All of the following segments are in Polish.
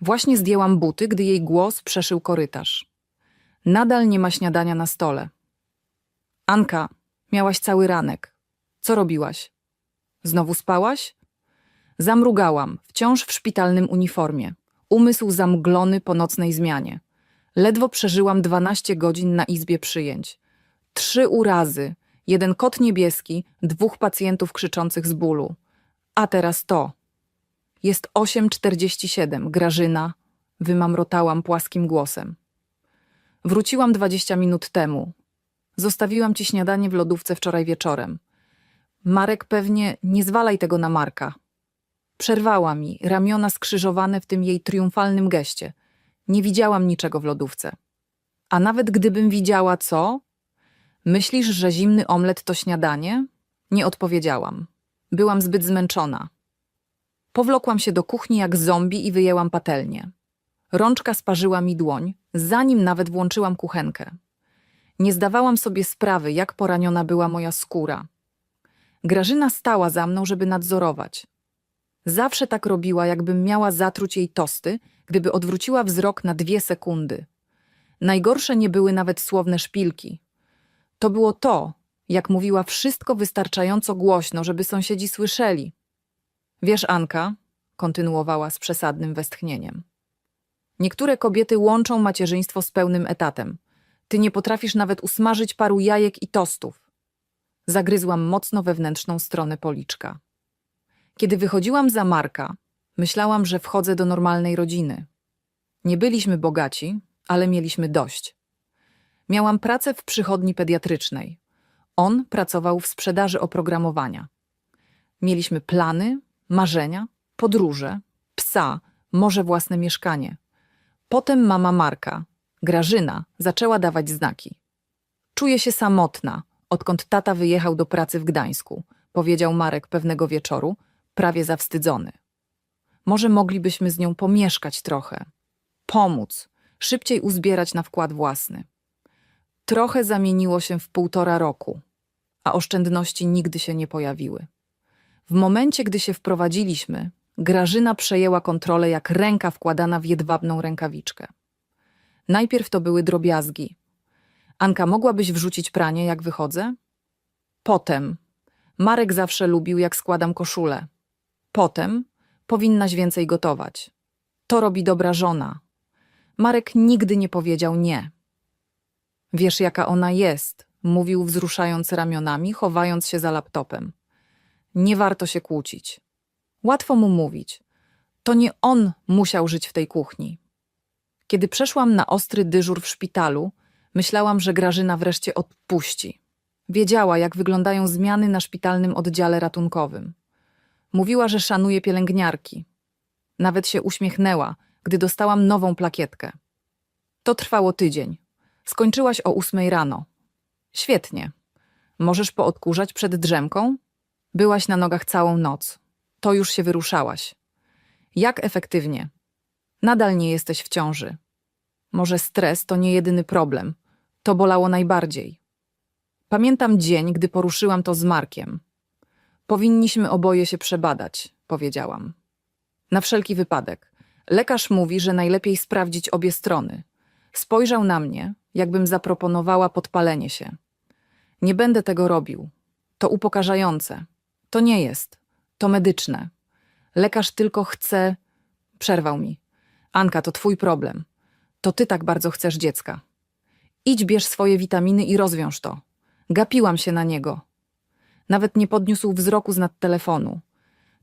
Właśnie zdjęłam buty, gdy jej głos przeszył korytarz. Nadal nie ma śniadania na stole. Anka, miałaś cały ranek. Co robiłaś? Znowu spałaś? Zamrugałam, wciąż w szpitalnym uniformie. Umysł zamglony po nocnej zmianie. Ledwo przeżyłam 12 godzin na izbie przyjęć. Trzy urazy, jeden kot niebieski, dwóch pacjentów krzyczących z bólu. A teraz to. Jest 8.47, Grażyna, wymamrotałam płaskim głosem. Wróciłam 20 minut temu. Zostawiłam ci śniadanie w lodówce wczoraj wieczorem. Marek pewnie nie zwalaj tego na Marka. Przerwała mi, ramiona skrzyżowane w tym jej triumfalnym geście. Nie widziałam niczego w lodówce. A nawet gdybym widziała co? Myślisz, że zimny omlet to śniadanie? Nie odpowiedziałam. Byłam zbyt zmęczona. Powlokłam się do kuchni jak zombie i wyjęłam patelnię. Rączka sparzyła mi dłoń, zanim nawet włączyłam kuchenkę. Nie zdawałam sobie sprawy, jak poraniona była moja skóra. Grażyna stała za mną, żeby nadzorować. Zawsze tak robiła, jakbym miała zatruć jej tosty, gdyby odwróciła wzrok na dwie sekundy. Najgorsze nie były nawet słowne szpilki. To było to, jak mówiła wszystko wystarczająco głośno, żeby sąsiedzi słyszeli. Wiesz, Anka, kontynuowała z przesadnym westchnieniem. Niektóre kobiety łączą macierzyństwo z pełnym etatem. Ty nie potrafisz nawet usmażyć paru jajek i tostów. Zagryzłam mocno wewnętrzną stronę policzka. Kiedy wychodziłam za Marka, myślałam, że wchodzę do normalnej rodziny. Nie byliśmy bogaci, ale mieliśmy dość. Miałam pracę w przychodni pediatrycznej. On pracował w sprzedaży oprogramowania. Mieliśmy plany, marzenia, podróże, psa, może własne mieszkanie. Potem mama Marka, Grażyna, zaczęła dawać znaki. Czuję się samotna, odkąd tata wyjechał do pracy w Gdańsku, powiedział Marek pewnego wieczoru, prawie zawstydzony. Może moglibyśmy z nią pomieszkać trochę, pomóc, szybciej uzbierać na wkład własny. Trochę zamieniło się w półtora roku, a oszczędności nigdy się nie pojawiły. W momencie, gdy się wprowadziliśmy, Grażyna przejęła kontrolę jak ręka wkładana w jedwabną rękawiczkę. Najpierw to były drobiazgi. Anka, mogłabyś wrzucić pranie, jak wychodzę? Potem. Marek zawsze lubił, jak składam koszulę. Potem. Powinnaś więcej gotować. To robi dobra żona. Marek nigdy nie powiedział nie. Wiesz, jaka ona jest, mówił wzruszając ramionami, chowając się za laptopem. Nie warto się kłócić. Łatwo mu mówić. To nie on musiał żyć w tej kuchni. Kiedy przeszłam na ostry dyżur w szpitalu, myślałam, że Grażyna wreszcie odpuści. Wiedziała, jak wyglądają zmiany na szpitalnym oddziale ratunkowym. Mówiła, że szanuje pielęgniarki. Nawet się uśmiechnęła, gdy dostałam nową plakietkę. To trwało tydzień. Skończyłaś o ósmej rano. Świetnie. Możesz poodkurzać przed drzemką? Byłaś na nogach całą noc. To już się wyruszałaś. Jak efektywnie? Nadal nie jesteś w ciąży. Może stres to nie jedyny problem. To bolało najbardziej. Pamiętam dzień, gdy poruszyłam to z Markiem. Powinniśmy oboje się przebadać, powiedziałam. Na wszelki wypadek. Lekarz mówi, że najlepiej sprawdzić obie strony. Spojrzał na mnie, jakbym zaproponowała podpalenie się. Nie będę tego robił. To upokarzające. To nie jest. To medyczne. Lekarz tylko chce. Przerwał mi. Anka, to twój problem. To ty tak bardzo chcesz dziecka. Idź, bierz swoje witaminy i rozwiąż to. Gapiłam się na niego. Nawet nie podniósł wzroku z nad telefonu.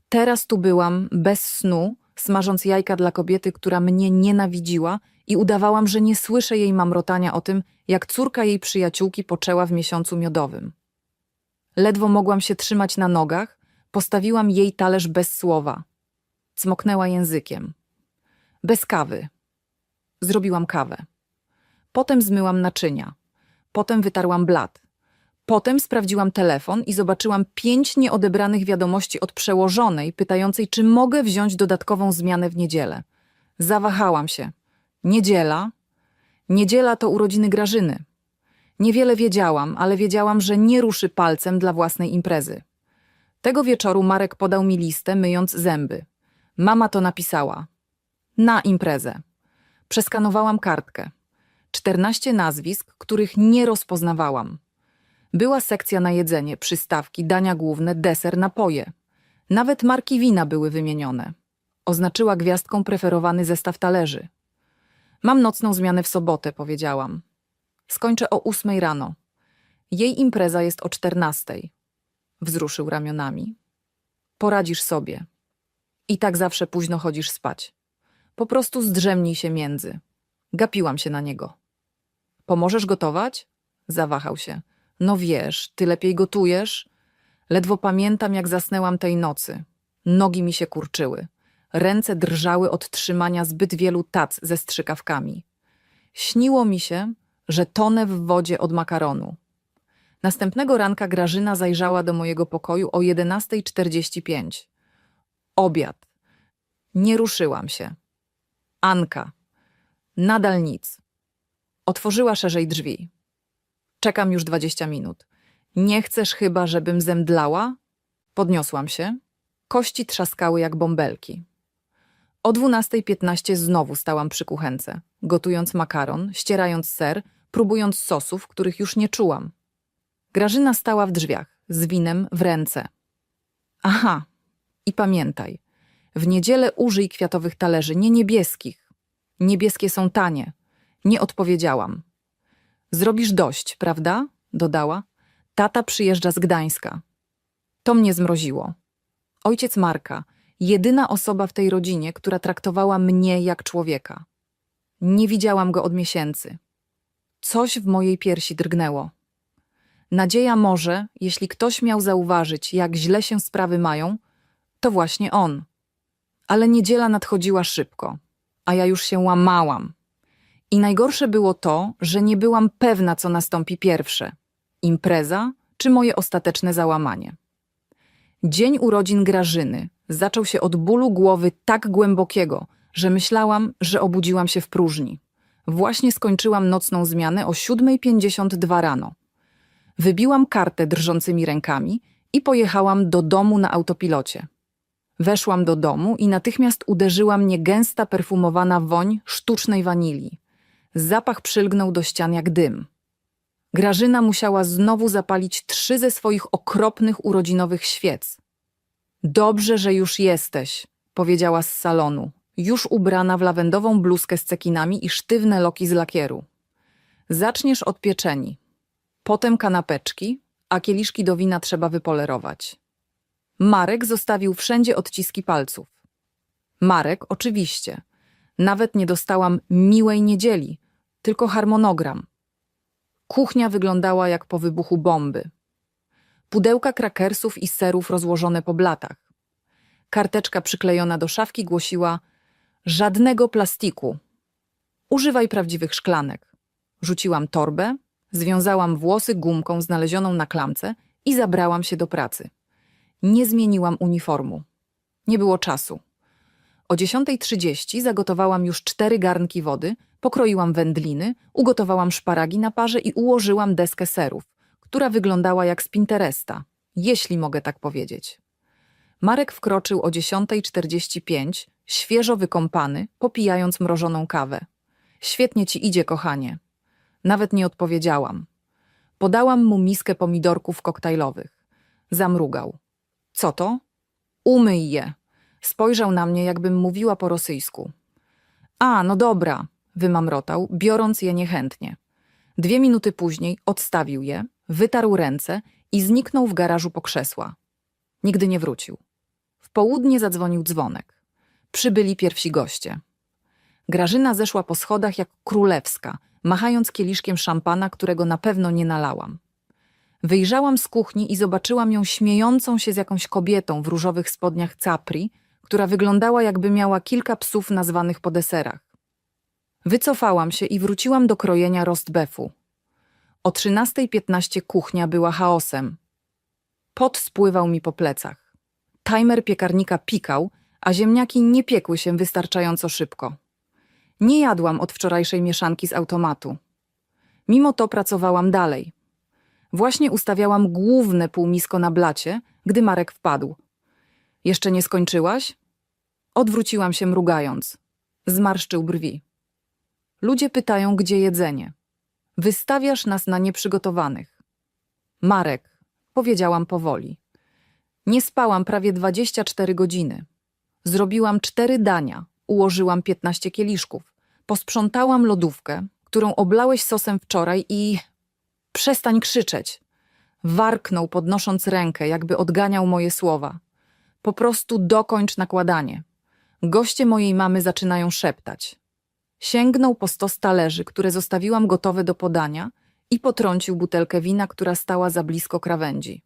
Teraz tu byłam, bez snu, smażąc jajka dla kobiety, która mnie nienawidziła i udawałam, że nie słyszę jej mamrotania o tym, jak córka jej przyjaciółki poczęła w miesiącu miodowym. Ledwo mogłam się trzymać na nogach, postawiłam jej talerz bez słowa. Cmoknęła językiem. Bez kawy. Zrobiłam kawę. Potem zmyłam naczynia. Potem wytarłam blat. Potem sprawdziłam telefon i zobaczyłam pięć nieodebranych wiadomości od przełożonej, pytającej, czy mogę wziąć dodatkową zmianę w niedzielę. Zawahałam się. Niedziela? Niedziela to urodziny Grażyny. Niewiele wiedziałam, ale wiedziałam, że nie ruszy palcem dla własnej imprezy. Tego wieczoru Marek podał mi listę, myjąc zęby. Mama to napisała. Na imprezę. Przeskanowałam kartkę. 14 nazwisk, których nie rozpoznawałam. Była sekcja na jedzenie, przystawki, dania główne, deser, napoje. Nawet marki wina były wymienione. Oznaczyła gwiazdką preferowany zestaw talerzy. Mam nocną zmianę w sobotę, powiedziałam. Skończę o ósmej rano. Jej impreza jest o czternastej. Wzruszył ramionami. Poradzisz sobie. I tak zawsze późno chodzisz spać. Po prostu zdrzemnij się między. Gapiłam się na niego. Pomożesz gotować? Zawahał się. No wiesz, ty lepiej gotujesz. Ledwo pamiętam, jak zasnęłam tej nocy. Nogi mi się kurczyły. Ręce drżały od trzymania zbyt wielu tac ze strzykawkami. Śniło mi się, że tonę w wodzie od makaronu. Następnego ranka Grażyna zajrzała do mojego pokoju o 11.45. Obiad. Nie ruszyłam się. Anka. Nadal nic. Otworzyła szerzej drzwi. Czekam już 20 minut. Nie chcesz chyba, żebym zemdlała? Podniosłam się. Kości trzaskały jak bąbelki. O 12.15 znowu stałam przy kuchence, gotując makaron, ścierając ser, próbując sosów, których już nie czułam. Grażyna stała w drzwiach, z winem w ręce. Aha, i pamiętaj, w niedzielę użyj kwiatowych talerzy, nie niebieskich. Niebieskie są tanie. Nie odpowiedziałam. Zrobisz dość, prawda? dodała. Tata przyjeżdża z Gdańska. To mnie zmroziło. Ojciec Marka, jedyna osoba w tej rodzinie, która traktowała mnie jak człowieka. Nie widziałam go od miesięcy. Coś w mojej piersi drgnęło. Nadzieja może, jeśli ktoś miał zauważyć, jak źle się sprawy mają, to właśnie on. Ale niedziela nadchodziła szybko, a ja już się łamałam. I najgorsze było to, że nie byłam pewna, co nastąpi pierwsze impreza czy moje ostateczne załamanie. Dzień urodzin Grażyny zaczął się od bólu głowy tak głębokiego, że myślałam, że obudziłam się w próżni. Właśnie skończyłam nocną zmianę o 7.52 rano. Wybiłam kartę drżącymi rękami i pojechałam do domu na autopilocie. Weszłam do domu i natychmiast uderzyła mnie gęsta, perfumowana woń sztucznej wanilii. Zapach przylgnął do ścian jak dym. Grażyna musiała znowu zapalić trzy ze swoich okropnych urodzinowych świec. Dobrze, że już jesteś, powiedziała z salonu, już ubrana w lawendową bluzkę z cekinami i sztywne loki z lakieru. Zaczniesz od pieczeni, potem kanapeczki, a kieliszki do wina trzeba wypolerować. Marek zostawił wszędzie odciski palców. Marek, oczywiście. Nawet nie dostałam miłej niedzieli, tylko harmonogram. Kuchnia wyglądała jak po wybuchu bomby. Pudełka krakersów i serów rozłożone po blatach. Karteczka przyklejona do szafki głosiła: Żadnego plastiku. Używaj prawdziwych szklanek. Rzuciłam torbę, związałam włosy gumką znalezioną na klamce i zabrałam się do pracy. Nie zmieniłam uniformu. Nie było czasu. O 10.30 zagotowałam już cztery garnki wody, pokroiłam wędliny, ugotowałam szparagi na parze i ułożyłam deskę serów, która wyglądała jak z Pinteresta, jeśli mogę tak powiedzieć. Marek wkroczył o 10.45, świeżo wykąpany, popijając mrożoną kawę. Świetnie ci idzie, kochanie. Nawet nie odpowiedziałam. Podałam mu miskę pomidorków koktajlowych. Zamrugał. Co to? Umyj je. Spojrzał na mnie, jakbym mówiła po rosyjsku. A, no dobra, wymamrotał, biorąc je niechętnie. Dwie minuty później odstawił je, wytarł ręce i zniknął w garażu po krzesła. Nigdy nie wrócił. W południe zadzwonił dzwonek. Przybyli pierwsi goście. Grażyna zeszła po schodach jak królewska, machając kieliszkiem szampana, którego na pewno nie nalałam. Wyjrzałam z kuchni i zobaczyłam ją śmiejącą się z jakąś kobietą w różowych spodniach capri, która wyglądała jakby miała kilka psów nazwanych po deserach. Wycofałam się i wróciłam do krojenia rostbefu. O 13.15 kuchnia była chaosem. Pot spływał mi po plecach. Timer piekarnika pikał, a ziemniaki nie piekły się wystarczająco szybko. Nie jadłam od wczorajszej mieszanki z automatu. Mimo to pracowałam dalej. Właśnie ustawiałam główne półmisko na blacie, gdy Marek wpadł. Jeszcze nie skończyłaś? Odwróciłam się mrugając. Zmarszczył brwi. Ludzie pytają, gdzie jedzenie. Wystawiasz nas na nieprzygotowanych. Marek, powiedziałam powoli. Nie spałam prawie 24 godziny. Zrobiłam cztery dania, ułożyłam 15 kieliszków, posprzątałam lodówkę, którą oblałeś sosem wczoraj i... Przestań krzyczeć. Warknął, podnosząc rękę, jakby odganiał moje słowa. Po prostu dokończ nakładanie. Goście mojej mamy zaczynają szeptać. Sięgnął po stos talerzy, które zostawiłam gotowe do podania i potrącił butelkę wina, która stała za blisko krawędzi.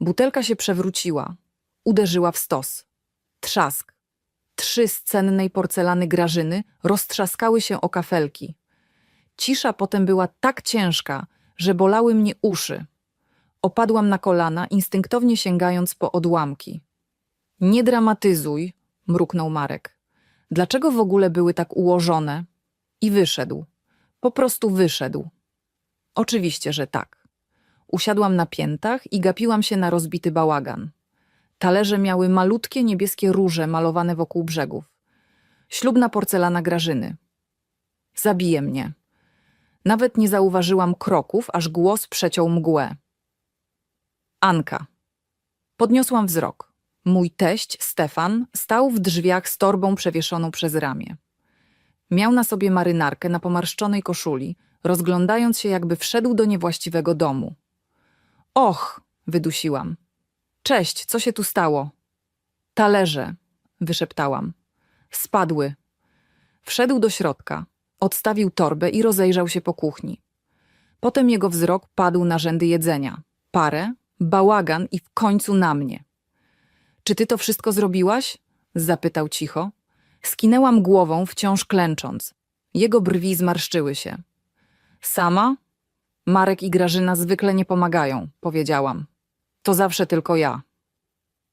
Butelka się przewróciła. Uderzyła w stos. Trzask. Trzy z cennej porcelany grażyny roztrzaskały się o kafelki. Cisza potem była tak ciężka, że bolały mnie uszy. Opadłam na kolana, instynktownie sięgając po odłamki. Nie dramatyzuj, mruknął Marek. Dlaczego w ogóle były tak ułożone? I wyszedł. Po prostu wyszedł. Oczywiście, że tak. Usiadłam na piętach i gapiłam się na rozbity bałagan. Talerze miały malutkie niebieskie róże malowane wokół brzegów. Ślubna porcelana Grażyny. Zabije mnie. Nawet nie zauważyłam kroków, aż głos przeciął mgłę. Anka. Podniosłam wzrok. Mój teść, Stefan, stał w drzwiach z torbą przewieszoną przez ramię. Miał na sobie marynarkę na pomarszczonej koszuli, rozglądając się, jakby wszedł do niewłaściwego domu. Och, wydusiłam. Cześć, co się tu stało? Talerze, wyszeptałam. Spadły. Wszedł do środka, odstawił torbę i rozejrzał się po kuchni. Potem jego wzrok padł na rzędy jedzenia. Parę, bałagan i w końcu na mnie. Czy ty to wszystko zrobiłaś? Zapytał cicho. Skinęłam głową, wciąż klęcząc. Jego brwi zmarszczyły się. Sama? Marek i Grażyna zwykle nie pomagają, powiedziałam. To zawsze tylko ja.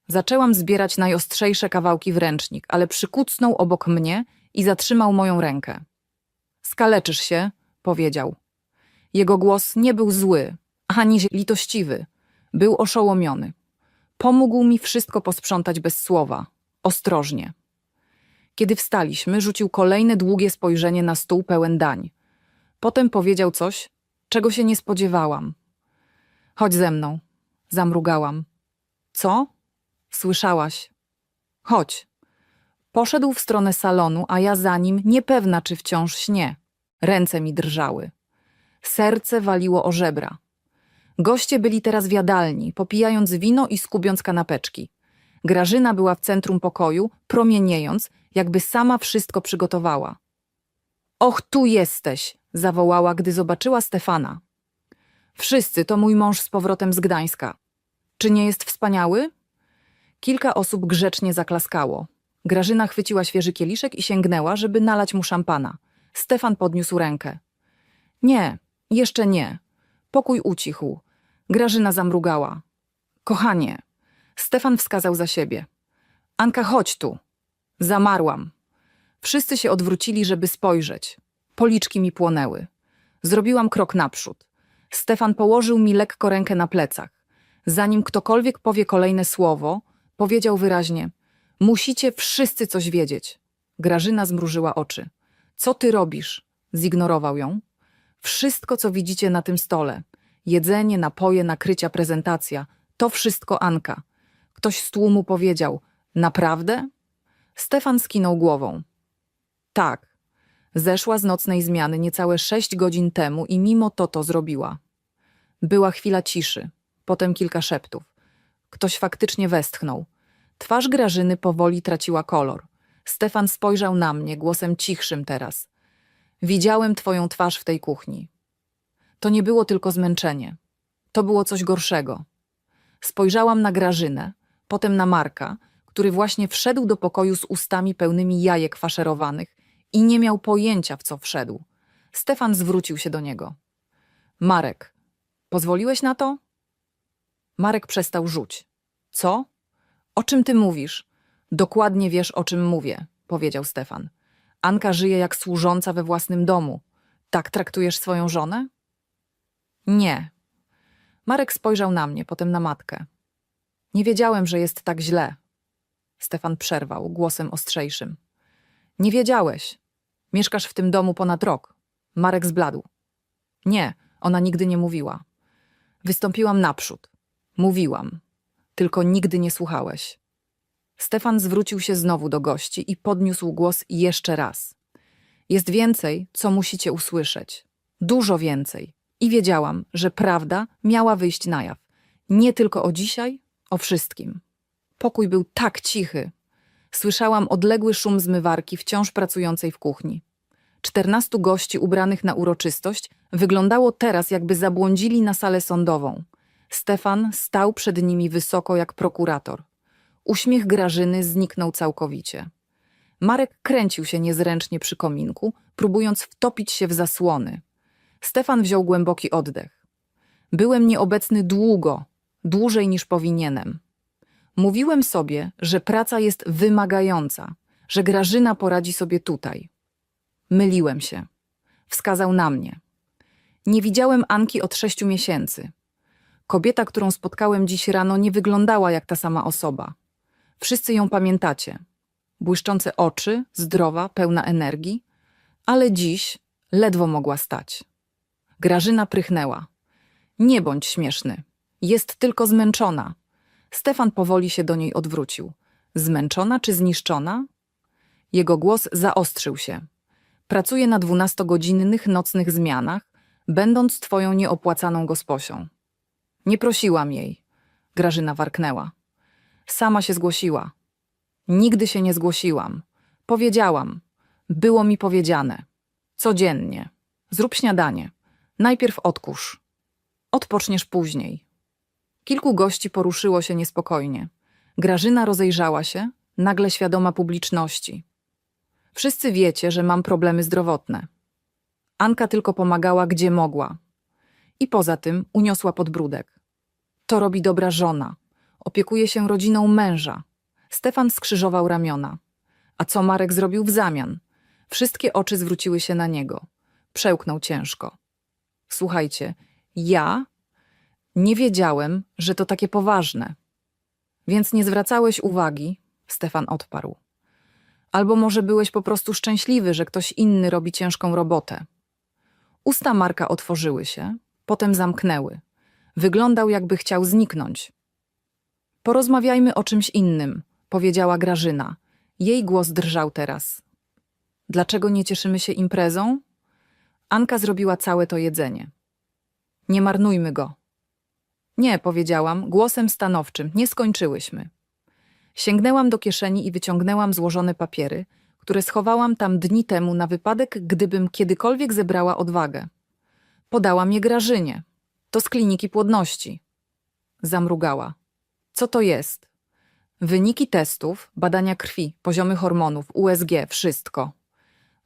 Zaczęłam zbierać najostrzejsze kawałki w ręcznik, ale przykucnął obok mnie i zatrzymał moją rękę. Skaleczysz się, powiedział. Jego głos nie był zły, ani litościwy. Był oszołomiony. Pomógł mi wszystko posprzątać bez słowa, ostrożnie. Kiedy wstaliśmy, rzucił kolejne długie spojrzenie na stół pełen dań. Potem powiedział coś, czego się nie spodziewałam. Chodź ze mną, zamrugałam. Co? Słyszałaś. Chodź. Poszedł w stronę salonu, a ja za nim, niepewna, czy wciąż śnie. Ręce mi drżały. Serce waliło o żebra. Goście byli teraz w jadalni, popijając wino i skubiąc kanapeczki. Grażyna była w centrum pokoju, promieniejąc, jakby sama wszystko przygotowała. Och, tu jesteś! zawołała, gdy zobaczyła Stefana. Wszyscy to mój mąż z powrotem z Gdańska. Czy nie jest wspaniały? Kilka osób grzecznie zaklaskało. Grażyna chwyciła świeży kieliszek i sięgnęła, żeby nalać mu szampana. Stefan podniósł rękę. Nie, jeszcze nie. Pokój ucichł. Grażyna zamrugała. Kochanie. Stefan wskazał za siebie. Anka, chodź tu. Zamarłam. Wszyscy się odwrócili, żeby spojrzeć. Policzki mi płonęły. Zrobiłam krok naprzód. Stefan położył mi lekko rękę na plecach. Zanim ktokolwiek powie kolejne słowo, powiedział wyraźnie: Musicie wszyscy coś wiedzieć. Grażyna zmrużyła oczy. Co ty robisz? Zignorował ją. Wszystko, co widzicie na tym stole jedzenie, napoje, nakrycia, prezentacja to wszystko Anka. Ktoś z tłumu powiedział: Naprawdę? Stefan skinął głową. Tak. Zeszła z nocnej zmiany niecałe sześć godzin temu i mimo to to zrobiła. Była chwila ciszy, potem kilka szeptów. Ktoś faktycznie westchnął. Twarz Grażyny powoli traciła kolor. Stefan spojrzał na mnie głosem cichszym teraz. Widziałem twoją twarz w tej kuchni. To nie było tylko zmęczenie. To było coś gorszego. Spojrzałam na Grażynę, potem na Marka, który właśnie wszedł do pokoju z ustami pełnymi jajek faszerowanych i nie miał pojęcia, w co wszedł. Stefan zwrócił się do niego. Marek, pozwoliłeś na to? Marek przestał rzuć. Co? O czym ty mówisz? Dokładnie wiesz, o czym mówię, powiedział Stefan. Anka żyje jak służąca we własnym domu. Tak traktujesz swoją żonę? Nie. Marek spojrzał na mnie, potem na matkę. Nie wiedziałem, że jest tak źle. Stefan przerwał, głosem ostrzejszym. Nie wiedziałeś. Mieszkasz w tym domu ponad rok. Marek zbladł. Nie, ona nigdy nie mówiła. Wystąpiłam naprzód. Mówiłam. Tylko nigdy nie słuchałeś. Stefan zwrócił się znowu do gości i podniósł głos jeszcze raz. Jest więcej, co musicie usłyszeć. Dużo więcej. I wiedziałam, że prawda miała wyjść na jaw. Nie tylko o dzisiaj, o wszystkim. Pokój był tak cichy. Słyszałam odległy szum zmywarki wciąż pracującej w kuchni. Czternastu gości ubranych na uroczystość wyglądało teraz, jakby zabłądzili na salę sądową. Stefan stał przed nimi wysoko jak prokurator. Uśmiech Grażyny zniknął całkowicie. Marek kręcił się niezręcznie przy kominku, próbując wtopić się w zasłony. Stefan wziął głęboki oddech. Byłem nieobecny długo, dłużej niż powinienem. Mówiłem sobie, że praca jest wymagająca, że Grażyna poradzi sobie tutaj. Myliłem się. Wskazał na mnie. Nie widziałem Anki od sześciu miesięcy. Kobieta, którą spotkałem dziś rano, nie wyglądała jak ta sama osoba. Wszyscy ją pamiętacie. Błyszczące oczy, zdrowa, pełna energii, ale dziś ledwo mogła stać. Grażyna prychnęła. Nie bądź śmieszny. Jest tylko zmęczona. Stefan powoli się do niej odwrócił. Zmęczona czy zniszczona? Jego głos zaostrzył się. Pracuję na dwunastogodzinnych nocnych zmianach, będąc twoją nieopłacaną gosposią. Nie prosiłam jej. Grażyna warknęła. Sama się zgłosiła. Nigdy się nie zgłosiłam. Powiedziałam. Było mi powiedziane. Codziennie. Zrób śniadanie. Najpierw odkurz. Odpoczniesz później. Kilku gości poruszyło się niespokojnie. Grażyna rozejrzała się, nagle świadoma publiczności. Wszyscy wiecie, że mam problemy zdrowotne. Anka tylko pomagała, gdzie mogła. I poza tym uniosła podbródek. To robi dobra żona. Opiekuje się rodziną męża. Stefan skrzyżował ramiona. A co Marek zrobił w zamian? Wszystkie oczy zwróciły się na niego. Przełknął ciężko. Słuchajcie, ja nie wiedziałem, że to takie poważne. Więc nie zwracałeś uwagi, Stefan odparł. Albo może byłeś po prostu szczęśliwy, że ktoś inny robi ciężką robotę. Usta Marka otworzyły się, potem zamknęły. Wyglądał, jakby chciał zniknąć. Porozmawiajmy o czymś innym, powiedziała Grażyna. Jej głos drżał teraz. Dlaczego nie cieszymy się imprezą? Anka zrobiła całe to jedzenie. Nie marnujmy go. Nie, powiedziałam, głosem stanowczym, nie skończyłyśmy. Sięgnęłam do kieszeni i wyciągnęłam złożone papiery, które schowałam tam dni temu na wypadek, gdybym kiedykolwiek zebrała odwagę. Podałam je Grażynie. To z kliniki płodności. Zamrugała. Co to jest? Wyniki testów, badania krwi, poziomy hormonów, USG, wszystko.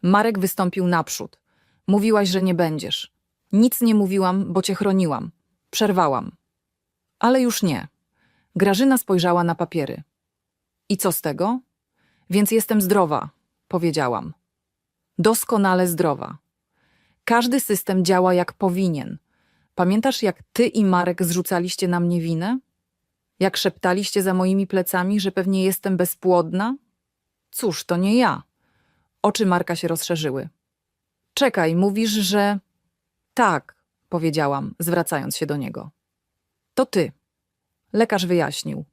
Marek wystąpił naprzód. Mówiłaś, że nie będziesz. Nic nie mówiłam, bo cię chroniłam. Przerwałam. Ale już nie. Grażyna spojrzała na papiery. I co z tego? Więc jestem zdrowa, powiedziałam. Doskonale zdrowa. Każdy system działa jak powinien. Pamiętasz, jak ty i Marek zrzucaliście na mnie winę? Jak szeptaliście za moimi plecami, że pewnie jestem bezpłodna? Cóż, to nie ja. Oczy Marka się rozszerzyły. Czekaj, mówisz, że. Tak, powiedziałam, zwracając się do niego. To ty. Lekarz wyjaśnił.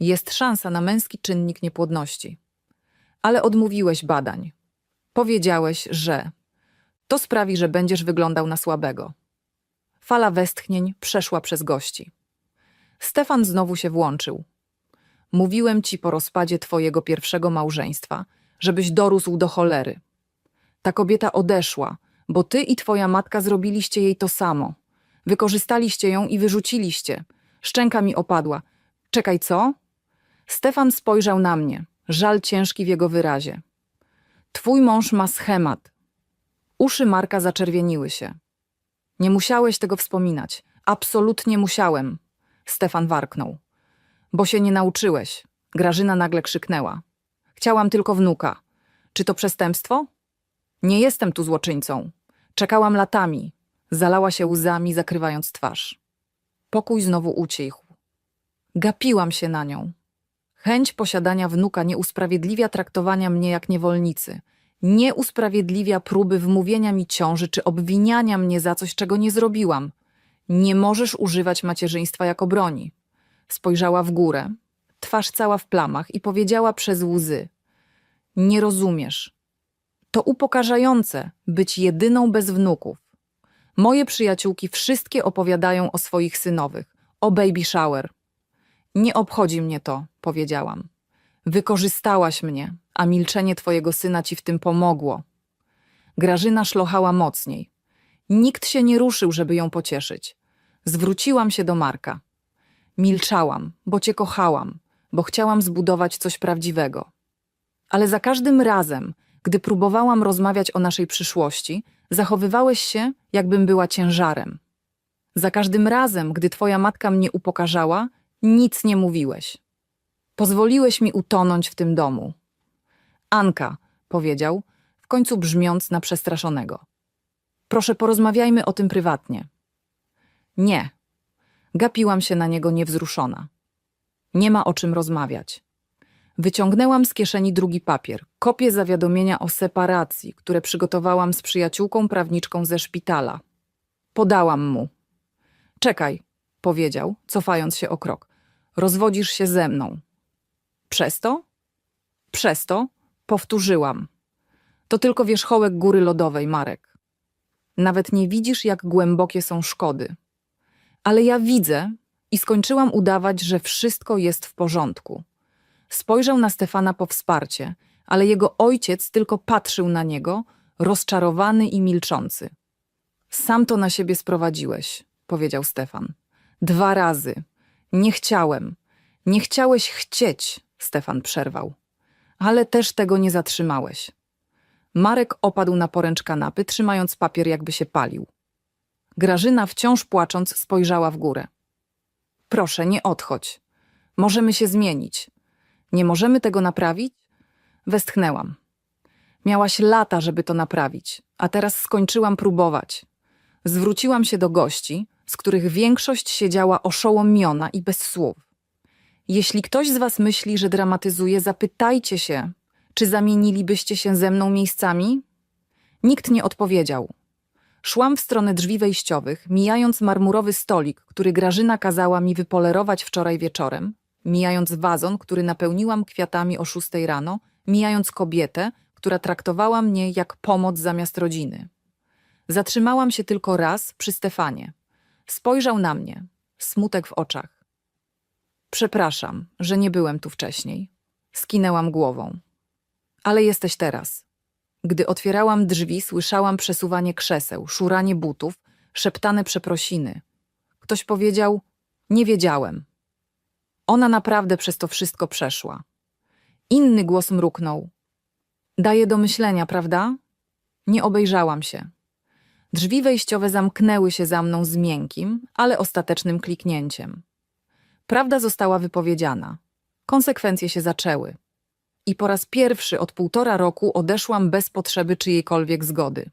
Jest szansa na męski czynnik niepłodności. Ale odmówiłeś badań. Powiedziałeś, że. To sprawi, że będziesz wyglądał na słabego. Fala westchnień przeszła przez gości. Stefan znowu się włączył. Mówiłem ci po rozpadzie twojego pierwszego małżeństwa, żebyś dorósł do cholery. Ta kobieta odeszła, bo ty i twoja matka zrobiliście jej to samo. Wykorzystaliście ją i wyrzuciliście. Szczęka mi opadła. Czekaj, co? Stefan spojrzał na mnie, żal ciężki w jego wyrazie. Twój mąż ma schemat. Uszy Marka zaczerwieniły się. Nie musiałeś tego wspominać. Absolutnie musiałem. Stefan warknął. Bo się nie nauczyłeś. Grażyna nagle krzyknęła. Chciałam tylko wnuka. Czy to przestępstwo? Nie jestem tu złoczyńcą. Czekałam latami. Zalała się łzami, zakrywając twarz. Pokój znowu ucichł. Gapiłam się na nią. Chęć posiadania wnuka nie usprawiedliwia traktowania mnie jak niewolnicy. Nie usprawiedliwia próby wmówienia mi ciąży czy obwiniania mnie za coś, czego nie zrobiłam. Nie możesz używać macierzyństwa jako broni. Spojrzała w górę, twarz cała w plamach i powiedziała przez łzy: Nie rozumiesz. To upokarzające być jedyną bez wnuków. Moje przyjaciółki wszystkie opowiadają o swoich synowych, o baby shower. Nie obchodzi mnie to, powiedziałam. Wykorzystałaś mnie, a milczenie twojego syna ci w tym pomogło. Grażyna szlochała mocniej. Nikt się nie ruszył, żeby ją pocieszyć. Zwróciłam się do Marka. Milczałam, bo cię kochałam, bo chciałam zbudować coś prawdziwego. Ale za każdym razem, gdy próbowałam rozmawiać o naszej przyszłości, zachowywałeś się, jakbym była ciężarem. Za każdym razem, gdy twoja matka mnie upokarzała, nic nie mówiłeś. Pozwoliłeś mi utonąć w tym domu. Anka, powiedział, w końcu brzmiąc na przestraszonego. Proszę, porozmawiajmy o tym prywatnie. Nie. Gapiłam się na niego niewzruszona. Nie ma o czym rozmawiać. Wyciągnęłam z kieszeni drugi papier, kopię zawiadomienia o separacji, które przygotowałam z przyjaciółką prawniczką ze szpitala. Podałam mu. Czekaj, powiedział, cofając się o krok. Rozwodzisz się ze mną. Przez to? Przez to, powtórzyłam. To tylko wierzchołek góry lodowej, Marek. Nawet nie widzisz, jak głębokie są szkody. Ale ja widzę i skończyłam udawać, że wszystko jest w porządku. Spojrzał na Stefana po wsparcie, ale jego ojciec tylko patrzył na niego, rozczarowany i milczący. Sam to na siebie sprowadziłeś, powiedział Stefan. Dwa razy. Nie chciałem. Nie chciałeś chcieć, Stefan przerwał. Ale też tego nie zatrzymałeś. Marek opadł na poręcz kanapy, trzymając papier, jakby się palił. Grażyna, wciąż płacząc, spojrzała w górę. Proszę, nie odchodź. Możemy się zmienić. Nie możemy tego naprawić? Westchnęłam. Miałaś lata, żeby to naprawić, a teraz skończyłam próbować. Zwróciłam się do gości, z których większość siedziała oszołomiona i bez słów. Jeśli ktoś z was myśli, że dramatyzuje, zapytajcie się, czy zamienilibyście się ze mną miejscami? Nikt nie odpowiedział. Szłam w stronę drzwi wejściowych, mijając marmurowy stolik, który Grażyna kazała mi wypolerować wczoraj wieczorem, mijając wazon, który napełniłam kwiatami o szóstej rano, mijając kobietę, która traktowała mnie jak pomoc zamiast rodziny. Zatrzymałam się tylko raz przy Stefanie. Spojrzał na mnie, smutek w oczach. Przepraszam, że nie byłem tu wcześniej. Skinęłam głową. Ale jesteś teraz. Gdy otwierałam drzwi, słyszałam przesuwanie krzeseł, szuranie butów, szeptane przeprosiny. Ktoś powiedział: Nie wiedziałem. Ona naprawdę przez to wszystko przeszła. Inny głos mruknął: Daje do myślenia, prawda? Nie obejrzałam się. Drzwi wejściowe zamknęły się za mną z miękkim, ale ostatecznym kliknięciem. Prawda została wypowiedziana. Konsekwencje się zaczęły. I po raz pierwszy od półtora roku odeszłam bez potrzeby czyjejkolwiek zgody.